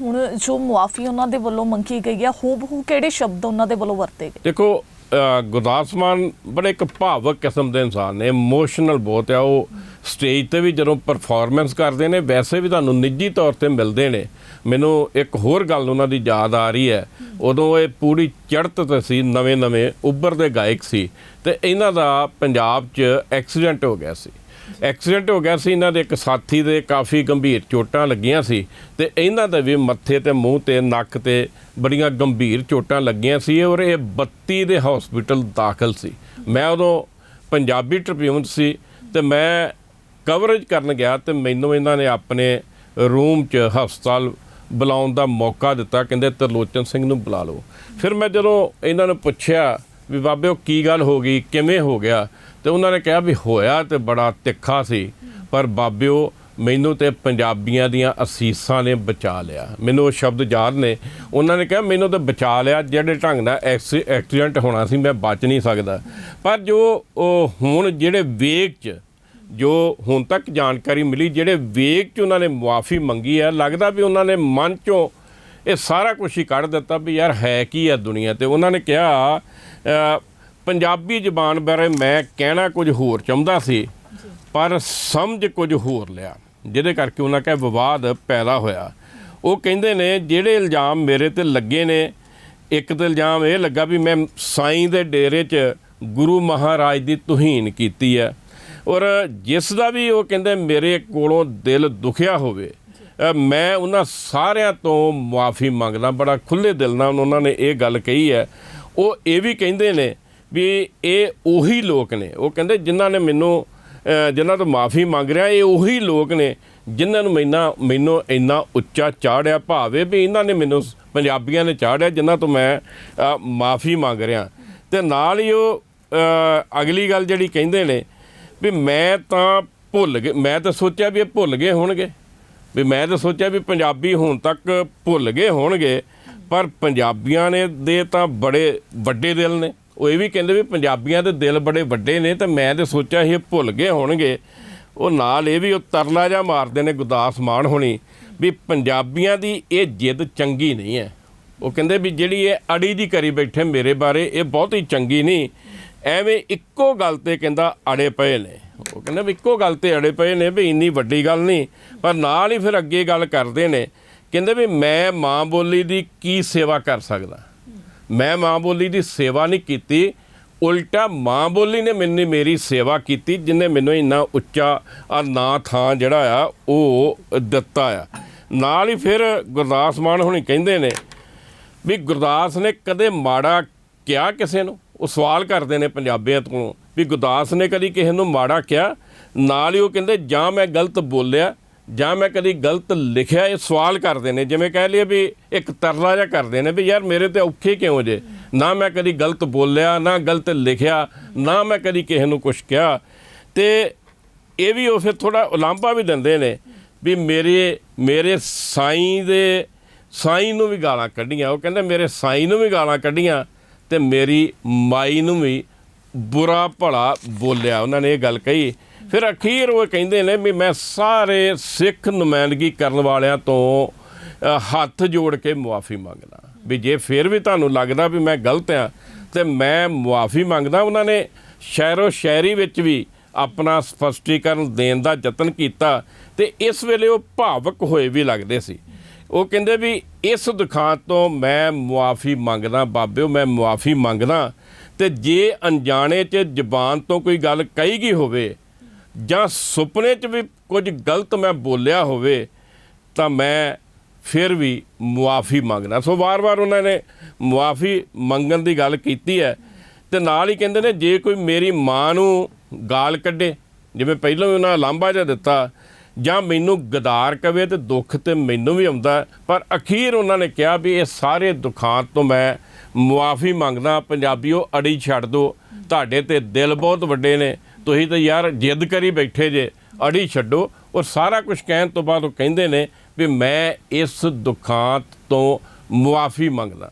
ਹੁਣ ਜੋ ਮੁਆਫੀ ਉਹਨਾਂ ਦੇ ਵੱਲੋਂ ਮੰਗੀ ਗਈ ਹੈ, ਹੂਬਹੂ ਕਿਹੜੇ ਸ਼ਬਦ ਉਹਨਾਂ ਦੇ ਵੱਲੋਂ ਵਰਤੇ ਗਏ? ਦੇਖੋ ਗੁਰਦਾਸ ਮਾਨ ਬੜੇ ਇੱਕ ਭਾਵਕ ਕਿਸਮ ਦੇ ਇਨਸਾਨ ਨੇ ਇਮੋਸ਼ਨਲ ਬਹੁਤ ਆ, ਉਹ ਸਟੇਜ ਤੇ ਵੀ ਜਦੋਂ ਪਰਫਾਰਮੈਂਸ ਕਰਦੇ ਨੇ, ਵੈਸੇ ਵੀ ਤੁਹਾਨੂੰ ਨਿੱਜੀ ਤੌਰ ਤੇ ਮਿਲਦੇ ਨੇ। ਮੈਨੂੰ ਇੱਕ ਹੋਰ ਗੱਲ ਉਹਨਾਂ ਦੀ ਯਾਦ ਆ ਰਹੀ ਹੈ, ਉਦੋਂ ਇਹ ਪੂਰੀ ਚੜ੍ਹਤ ਤੇ ਸੀ ਨਵੇਂ ਨਵੇਂ ਉੱਭਰਦੇ ਗਾਇਕ ਸੀ ਤੇ ਇਹਨਾਂ ਦਾ ਪੰਜਾਬ 'ਚ ਐਕਸੀਡੈਂਟ ਹੋ ਗਿਆ ਸੀ। ਐਕਸੀਡੈਂਟ ਹੋ ਗਿਆ ਸੀ, ਇਹਨਾਂ ਦੇ ਇੱਕ ਸਾਥੀ ਦੇ ਕਾਫੀ ਗੰਭੀਰ ਚੋਟਾਂ ਲੱਗੀਆਂ ਸੀ ਤੇ ਇਹਨਾਂ ਦੇ ਵੀ ਮੱਥੇ ਤੇ, ਮੂੰਹ ਤੇ, ਨੱਕ ਤੇ ਬੜੀਆਂ ਗੰਭੀਰ ਚੋਟਾਂ ਲੱਗੀਆਂ ਸੀ ਔਰ ਇਹ 32 ਦੇ ਹਸਪੀਟਲ ਦਾਖਲ ਸੀ। ਮੈਂ ਉਦੋਂ ਪੰਜਾਬੀ ਟ੍ਰਿਬਿਊਨ ਸੀ ਤੇ ਮੈਂ ਕਵਰੇਜ ਕਰਨ ਗਿਆ ਤੇ ਮੈਨੂੰ ਇਹਨਾਂ ਨੇ ਆਪਣੇ ਰੂਮ 'ਚ ਹਸਪਤਾਲ ਬੁਲਾਉਣ ਦਾ ਮੌਕਾ ਦਿੱਤਾ, ਕਹਿੰਦੇ ਤਰਲੋਚਨ ਸਿੰਘ ਨੂੰ ਬੁਲਾ ਲਓ। ਫਿਰ ਮੈਂ ਜਦੋਂ ਇਹਨਾਂ ਨੂੰ ਪੁੱਛਿਆ ਵੀ ਬਾਬੇ ਉਹ ਕੀ ਗੱਲ ਹੋ ਗਈ, ਕਿਵੇਂ ਹੋ ਗਿਆ ਤੇ ਉਹਨਾਂ ਨੇ ਕਿਹਾ ਵੀ ਹੋਇਆ ਤੇ ਬੜਾ ਤਿੱਖਾ ਸੀ, ਪਰ ਬਾਬਿਓ ਮੈਨੂੰ ਤੇ ਪੰਜਾਬੀਆਂ ਦੀਆਂ ਅਸੀਸਾਂ ਨੇ ਬਚਾ ਲਿਆ। ਮੈਨੂੰ ਉਹ ਸ਼ਬਦ ਯਾਦ ਨੇ। ਉਹਨਾਂ ਨੇ ਕਿਹਾ, ਮੈਨੂੰ ਤਾਂ ਬਚਾ ਲਿਆ, ਜਿਹੜੇ ਢੰਗ ਨਾਲ ਐਕਸੀ- ਐਕਸੀਡੈਂਟ ਹੋਣਾ ਸੀ, ਮੈਂ ਬਚ ਨਹੀਂ ਸਕਦਾ। ਪਰ ਜੋ ਉਹ ਹੁਣ ਜਿਹੜੇ ਵੇਗ 'ਚ, ਜੋ ਹੁਣ ਤੱਕ ਜਾਣਕਾਰੀ ਮਿਲੀ, ਜਿਹੜੇ ਵੇਗ 'ਚ ਉਹਨਾਂ ਨੇ ਮੁਆਫੀ ਮੰਗੀ ਹੈ ਲੱਗਦਾ ਵੀ ਉਹਨਾਂ ਨੇ ਮਨ 'ਚੋਂ ਇਹ ਸਾਰਾ ਕੁਝ ਹੀ ਕੱਢ ਦਿੱਤਾ ਵੀ ਯਾਰ ਹੈ ਕੀ ਹੈ ਦੁਨੀਆ ਤੇ। ਉਹਨਾਂ ਨੇ ਕਿਹਾ ਪੰਜਾਬੀ ਜ਼ਬਾਨ ਬਾਰੇ ਮੈਂ ਕਹਿਣਾ ਕੁਝ ਹੋਰ ਚਾਹੁੰਦਾ ਸੀ ਪਰ ਸਮਝ ਕੁਝ ਹੋਰ ਲਿਆ ਜਿਹਦੇ ਕਰਕੇ ਉਹਨਾਂ ਕਹੇ ਵਿਵਾਦ ਪੈਦਾ ਹੋਇਆ। ਉਹ ਕਹਿੰਦੇ ਨੇ ਜਿਹੜੇ ਇਲਜ਼ਾਮ ਮੇਰੇ ਤੇ ਲੱਗੇ ਨੇ ਇੱਕ ਤਾਂ ਇਲਜ਼ਾਮ ਇਹ ਲੱਗਾ ਵੀ ਮੈਂ ਸਾਈਂ ਦੇ ਡੇਰੇ 'ਚ ਗੁਰੂ ਮਹਾਰਾਜ ਦੀ ਤੁਹੀਨ ਕੀਤੀ ਹੈ ਔਰ ਜਿਸ ਦਾ ਵੀ ਉਹ ਕਹਿੰਦੇ ਮੇਰੇ ਕੋਲੋਂ ਦਿਲ ਦੁਖਿਆ ਹੋਵੇ ਮੈਂ ਉਹਨਾਂ ਸਾਰਿਆਂ ਤੋਂ ਮਾਫੀ ਮੰਗਦਾ ਬੜਾ ਖੁੱਲੇ ਦਿਲ ਨਾਲ ਉਹਨਾਂ ਨੇ ਇਹ ਗੱਲ ਕਹੀ ਹੈ। ਉਹ ਇਹ ਵੀ ਕਹਿੰਦੇ ਨੇ ਵੀ ਇਹ ਉਹੀ ਲੋਕ ਨੇ। ਉਹ ਕਹਿੰਦੇ ਜਿਨ੍ਹਾਂ ਨੇ ਮੈਨੂੰ ਜਿਨ੍ਹਾਂ ਤੋਂ ਮਾਫੀ ਮੰਗ ਰਿਹਾ, ਇਹ ਉਹੀ ਲੋਕ ਨੇ ਜਿਨ੍ਹਾਂ ਨੂੰ ਮੈਨਾਂ, ਮੈਨੂੰ ਇੰਨਾ ਉੱਚਾ ਚਾੜਿਆ। ਭਾਵੇਂ ਵੀ ਇਹਨਾਂ ਨੇ ਮੈਨੂੰ ਪੰਜਾਬੀਆਂ ਨੇ ਚਾੜਿਆ, ਜਿਨ੍ਹਾਂ ਤੋਂ ਮੈਂ ਮਾਫੀ ਮੰਗ ਰਿਹਾ। ਤੇ ਨਾਲ ਹੀ ਉਹ ਅਗਲੀ ਗੱਲ ਜਿਹੜੀ ਕਹਿੰਦੇ ਨੇ ਵੀ ਮੈਂ ਤਾਂ ਭੁੱਲ ਗਏ ਮੈਂ ਤਾਂ ਸੋਚਿਆ ਵੀ ਇਹ ਭੁੱਲ ਗਏ ਹੋਣਗੇ। ਵੀ ਮੈਂ ਤਾਂ ਸੋਚਿਆ ਵੀ ਪੰਜਾਬੀ ਹੁਣ ਤੱਕ ਭੁੱਲ ਗਏ ਹੋਣਗੇ, ਪਰ ਪੰਜਾਬੀਆਂ ਨੇ ਦੇ ਤਾਂ ਬੜੇ ਵੱਡੇ ਦਿਲ ਨੇ। ਉਹ ਇਹ ਵੀ ਕਹਿੰਦੇ ਵੀ ਪੰਜਾਬੀਆਂ ਦੇ ਦਿਲ ਬੜੇ ਵੱਡੇ ਨੇ ਤੇ ਮੈਂ ਤਾਂ ਸੋਚਿਆ ਸੀ ਇਹ ਭੁੱਲ ਗਏ ਹੋਣਗੇ। ਉਹ ਨਾਲ ਇਹ ਵੀ ਉਹ ਤਰਲਾ ਜਾ ਮਾਰਦੇ ਨੇ ਗੁਰਦਾਸ ਮਾਨ ਹੋਣੀ ਵੀ ਪੰਜਾਬੀਆਂ ਦੀ ਇਹ ਜਿੱਦ ਚੰਗੀ ਨਹੀਂ ਹੈ। ਉਹ ਕਹਿੰਦੇ ਵੀ ਜਿਹੜੀ ਇਹ ਅੜੀ ਦੀ ਕਰੀ ਬੈਠੇ ਮੇਰੇ ਬਾਰੇ ਇਹ ਬਹੁਤ ਹੀ ਚੰਗੀ ਨਹੀਂ। ਐਵੇਂ ਇੱਕੋ ਗੱਲ ਤੇ ਕਹਿੰਦਾ ਅੜੇ ਪਏ ਨੇ। ਉਹ ਕਹਿੰਦੇ ਵੀ ਇੱਕੋ ਗੱਲ ਤੇ ਅੜੇ ਪਏ ਨੇ ਵੀ ਇੰਨੀ ਵੱਡੀ ਗੱਲ ਨਹੀਂ, ਪਰ ਨਾਲ ਹੀ ਫਿਰ ਅੱਗੇ ਗੱਲ ਕਰਦੇ ਨੇ। ਕਹਿੰਦੇ ਵੀ ਮੈਂ ਮਾਂ ਬੋਲੀ ਦੀ ਕੀ ਸੇਵਾ ਕਰ ਸਕਦਾ? ਮੈਂ ਮਾਂ ਬੋਲੀ ਦੀ ਸੇਵਾ ਨਹੀਂ ਕੀਤੀ, ਉਲਟਾ ਮਾਂ ਬੋਲੀ ਨੇ ਮੈਨੂੰ ਮੇਰੀ ਸੇਵਾ ਕੀਤੀ, ਜਿਨੇ ਮੈਨੂੰ ਇੰਨਾ ਉੱਚਾ ਆ ਨਾਂ, ਥਾਂ ਜਿਹੜਾ ਆ, ਉਹ ਦਿੱਤਾ ਆ। ਨਾਲ ਹੀ ਫਿਰ ਗੁਰਦਾਸ ਮਾਨ ਹੁਣੀ ਕਹਿੰਦੇ ਨੇ ਵੀ ਗੁਰਦਾਸ ਨੇ ਕਦੇ ਮਾੜਾ ਕਿਹਾ ਕਿਸੇ ਨੂੰ? ਉਹ ਸਵਾਲ ਕਰਦੇ ਨੇ ਪੰਜਾਬੀਆਂ ਤੋਂ, ਵੀ ਗੁਰਦਾਸ ਨੇ ਕਦੀ ਕਿਸੇ ਨੂੰ ਮਾੜਾ ਕਿਹਾ? ਨਾਲ ਹੀ ਉਹ ਕਹਿੰਦੇ, ਜਾਂ ਮੈਂ ਗਲਤ ਬੋਲਿਆ ਜਾਂ ਮੈਂ ਕਦੀ ਗਲਤ ਲਿਖਿਆ, ਇਹ ਸਵਾਲ ਕਰਦੇ ਨੇ। ਜਿਵੇਂ ਕਹਿ ਲਈਏ ਵੀ ਇੱਕ ਤਰਲਾ ਜਿਹਾ ਕਰਦੇ ਨੇ ਵੀ ਯਾਰ ਮੇਰੇ ਤੇ ਔਖੇ ਕਿਉਂ ਜੇ? ਨਾ ਮੈਂ ਕਦੀ ਗਲਤ ਬੋਲਿਆ, ਨਾ ਗਲਤ ਲਿਖਿਆ, ਨਾ ਮੈਂ ਕਦੀ ਕਿਸੇ ਨੂੰ ਕੁਝ ਕਿਹਾ। ਤੇ ਇਹ ਵੀ ਉਹ ਫਿਰ ਥੋੜਾ ਉਲਾਂਭਾ ਵੀ ਦਿੰਦੇ ਨੇ ਵੀ ਮੇਰੇ ਮੇਰੇ ਸਾਈਂ ਦੇ, ਸਾਈਂ ਨੂੰ ਵੀ ਗਾਲਾਂ ਕੱਢੀਆਂ। ਉਹ ਕਹਿੰਦੇ ਮੇਰੇ ਸਾਈਂ ਨੂੰ ਵੀ ਗਾਲਾਂ ਕੱਢੀਆਂ ਤੇ ਮੇਰੀ ਮਾਈ ਨੂੰ ਵੀ ਬੁਰਾ ਭਲਾ ਬੋਲਿਆ। ਉਹਨਾਂ ਨੇ ਇਹ ਗੱਲ ਕਹੀ। ਫਿਰ ਅਖੀਰ ਉਹ ਕਹਿੰਦੇ ਨੇ ਵੀ ਮੈਂ ਸਾਰੇ ਸਿੱਖ ਨੁਮਾਇੰਦਗੀ ਕਰਨ ਵਾਲਿਆਂ ਤੋਂ ਹੱਥ ਜੋੜ ਕੇ ਮੁਆਫੀ ਮੰਗਦਾ। ਵੀ ਜੇ ਫਿਰ ਵੀ ਤੁਹਾਨੂੰ ਲੱਗਦਾ ਵੀ ਮੈਂ ਗਲਤ ਆ ਤੇ ਮੈਂ ਮੁਆਫੀ ਮੰਗਦਾ। ਉਹਨਾਂ ਨੇ ਸ਼ਾਇਰੋ ਸ਼ਾਇਰੀ ਵਿੱਚ ਵੀ ਆਪਣਾ ਸਪਸ਼ਟੀਕਰਨ ਦੇਣ ਦਾ ਯਤਨ ਕੀਤਾ ਤੇ ਇਸ ਵੇਲੇ ਉਹ ਭਾਵਕ ਹੋਏ ਵੀ ਲੱਗਦੇ ਸੀ। ਉਹ ਕਹਿੰਦੇ ਵੀ ਇਸ ਦੁਖਾਂਤ ਤੋਂ ਮੈਂ ਮੁਆਫੀ ਮੰਗਦਾ, ਬਾਬਿਓ ਮੈਂ ਮੁਆਫੀ ਮੰਗਦਾ ਤੇ ਜੇ ਅਣਜਾਣੇ 'ਚ ਜ਼ਬਾਨ ਤੋਂ ਕੋਈ ਗੱਲ ਕਹੀ ਗਈ ਹੋਵੇ ਜਾਂ ਸੁਪਨੇ 'ਚ ਵੀ ਕੁਝ ਗਲਤ ਮੈਂ ਬੋਲਿਆ ਹੋਵੇ, ਤਾਂ ਮੈਂ ਫਿਰ ਵੀ ਮੁਆਫੀ ਮੰਗਦਾ। ਸੋ ਵਾਰ-ਵਾਰ ਉਹਨਾਂ ਨੇ ਮੁਆਫੀ ਮੰਗਣ ਦੀ ਗੱਲ ਕੀਤੀ ਹੈ ਤੇ ਨਾਲ ਹੀ ਕਹਿੰਦੇ ਨੇ, ਜੇ ਕੋਈ ਮੇਰੀ ਮਾਂ ਨੂੰ ਗਾਲ ਕੱਢੇ, ਜਿਵੇਂ ਪਹਿਲਾਂ ਵੀ ਉਹਨਾਂ ਲਾਂਭਾ ਜਿਹਾ ਦਿੱਤਾ, ਜਾਂ ਮੈਨੂੰ ਗਦਾਰ ਕਵੇ ਤੇ ਦੁੱਖ ਤੇ ਮੈਨੂੰ ਵੀ ਆਉਂਦਾ, ਪਰ ਅਖੀਰ ਉਹਨਾਂ ਨੇ ਕਿਹਾ ਵੀ ਇਹ ਸਾਰੇ ਦੁਖਾਂਤ ਤੋਂ ਮੈਂ ਮੁਆਫੀ ਮੰਗਦਾ, ਪੰਜਾਬੀਓ ਅੜੀ ਛੱਡ ਦਿਓ ਤੁਹਾਡੇ ਤੇ ਦਿਲ ਬਹੁਤ ਵੱਡੇ ਨੇ ਤੁਸੀਂ ਤਾਂ ਯਾਰ ਜਿੱਦ ਕਰੀ ਬੈਠੇ ਜੇ, ਅੜੀ ਛੱਡੋ। ਔਰ ਸਾਰਾ ਕੁਝ ਕਹਿਣ ਤੋਂ ਬਾਅਦ ਉਹ ਕਹਿੰਦੇ ਨੇ ਵੀ ਮੈਂ ਇਸ ਦੁਖਾਂਤ ਤੋਂ ਮੁਆਫੀ ਮੰਗਦਾ।